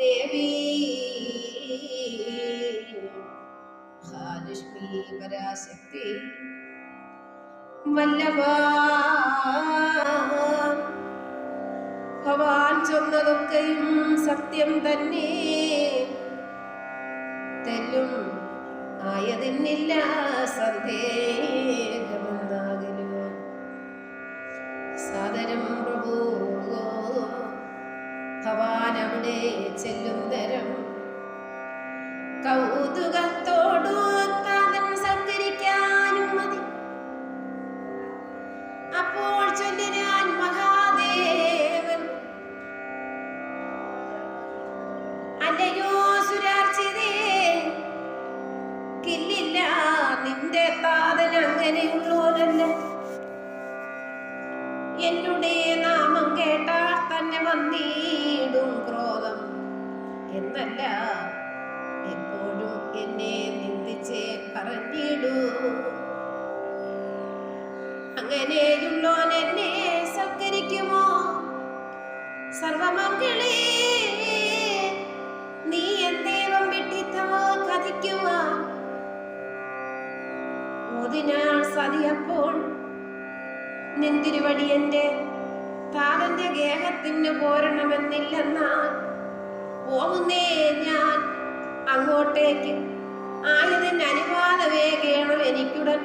ദേവി. മഹാലക്ഷ്മി പരാശക്തി. വല്ലഭ. ഭവാൻ ചൊന്നതൊക്കെയും സത്യം തന്നെ. തെല്ലും ആയതിന്നില്ല സന്ദേഹമെന്നാകലോ അവിടെ ചെല്ലും തരം. കൗതുകത്തോടു താതൻ സൽക്കരിക്കാനും മതി. അപ്പോൾ ചൊല്ലിനാൻ മഹാദേവൻ അല്ലയോ സുരാർച്ചിതേ കില്ലില്ല നിന്റെ താതൻ അങ്ങനെയുള്ളോരല്ല എന്നുടെ നാമം കേട്ടാൽ തന്നെ വന്നീ എന്നല്ല എപ്പോഴും എന്നെ നിന്ദിച്ചേ പറഞ്ഞിടൂ അങ്ങനെയുള്ളോൻ എന്നെ സൽക്കരിക്കുമോ സർവമംഗളേ നീ എന്തേവം വിട്ടിത്തോ കഥിക്കുക ഓതിനാൾ സതിയപ്പോൾ നിന്തിരുവടിയന്റെ താതന്റെ ഗേഹത്തിന് പോരണമെന്നില്ലെന്നാൽ പോകുന്നേ ഞാൻ. അങ്ങോട്ടേക്ക്. ആയതിന്റെ അനുവാദമേ കേണം എനിക്കുടൻ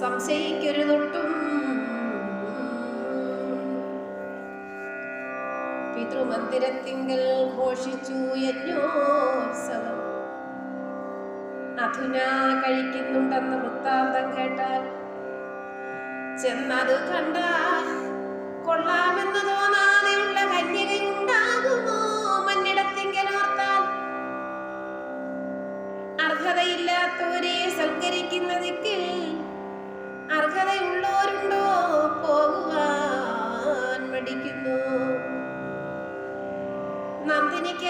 സംശയിക്കരുതൊട്ടും. പിതൃമന്ദിരത്തിങ്കൽ ഘോഷിച്ചു യജ്ഞോത്സവം. അധുന കഴിക്കുന്നുണ്ടെന്ന വൃത്താന്തം കേട്ടാൽ ചെന്നത് കണ്ടാൽ കൊള്ളാമെന്ന് തോന്നാതെയുള്ള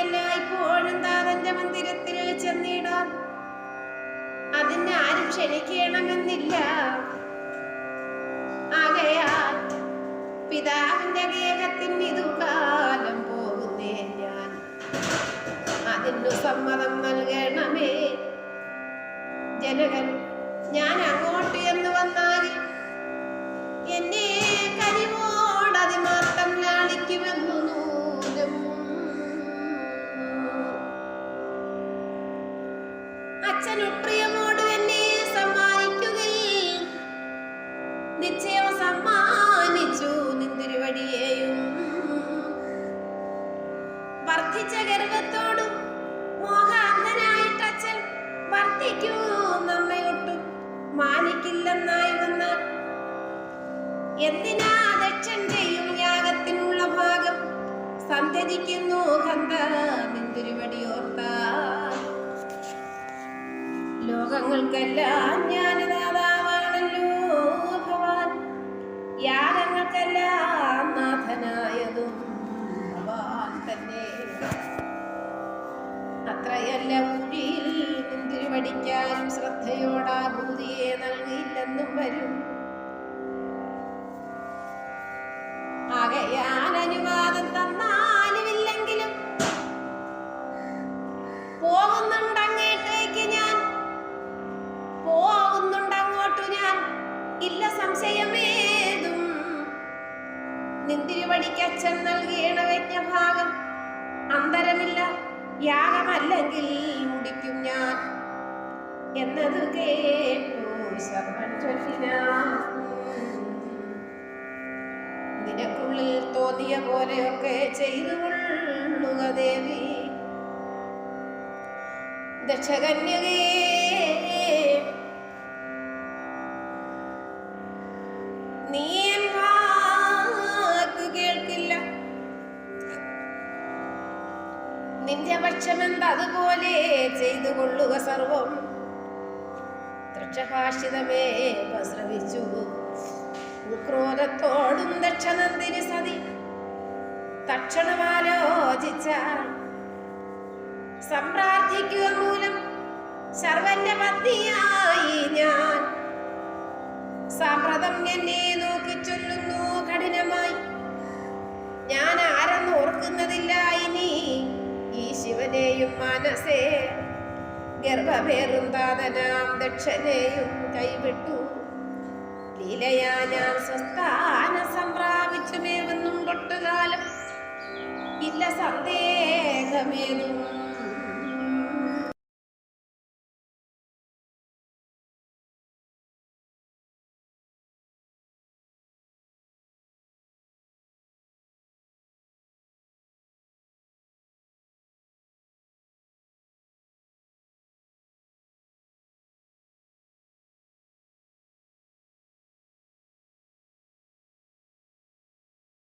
ഇപ്പോഴും താതന്റെ മന്ദിരത്തിൽ ചെന്നിടാം. അതിന് ആരും ക്ഷണിക്കണമെന്നില്ല. ആകയാൽ പിതാവിന്റെ ഗേഹത്തിന് ഇതുകാലം പോകുന്നേ ഞാൻ. അതിനു സമ്മതം നൽകണമേ. ജനകൻ ഞാൻ അങ്ങോട്ട് എന്തിനാ ദക്ഷന്റെയും യാഗത്തിനുള്ള ഭാഗം? സന്തതിക്കുന്നു ഹന്ത നിന്തിരുവടിയോർത്താൽ ലോകങ്ങൾക്കെല്ലാം ജ്ഞാനദാതാവാണല്ലോ ഭവാൻ യാഗങ്ങൾക്കെല്ലാം നാഥനായതും ഭവാൻ തന്നെ. അത്രയല്ല കുഴിയിൽ തിരുവടിക്കാനും ശ്രദ്ധയോടാ ഭൂതിയെ നൽകിയില്ലെന്നും വരും. ഞാൻ. ഞാൻ. ഇല്ല യാഗമല്ലെങ്കിൽ മുടിക്കും ഞാൻ. എന്നത് കേട്ടു ശർമ്മൻ. നിനക്കുള്ളിൽ തോന്നിയ പോലെയൊക്കെ ചെയ്തു കൊള്ളുക ദേവി. ദക്ഷകന്യകേ നീ കേൾക്കില്ല. നിന്റെ പക്ഷമെന്ത് അതുപോലെ ചെയ്തു കൊള്ളുക സർവം. തൃക്ഷഭാഷിതമേ ശ്രവിച്ചു തക്ഷണമാലോചിച്ചാൽ സംപ്രാർത്ഥിക്കുക മൂലം സർവന്റെ പത്നിയായി ഞാൻ സാമ്പ്രതം എന്നെ നോക്കി ചൊല്ലുന്നു കഠിനമായി. ഞാൻ ആരെന്ന് ഓർക്കുന്നതില്ല ഇനി. ഈ ശിവനെയും മനസ്സേ ഗർഭഭേറും താതനാം ദക്ഷനെയും കൈവിട്ടു. ലീലയാ ഞാൻ സ്വസ്ഥാന സന്ദേഹമേതും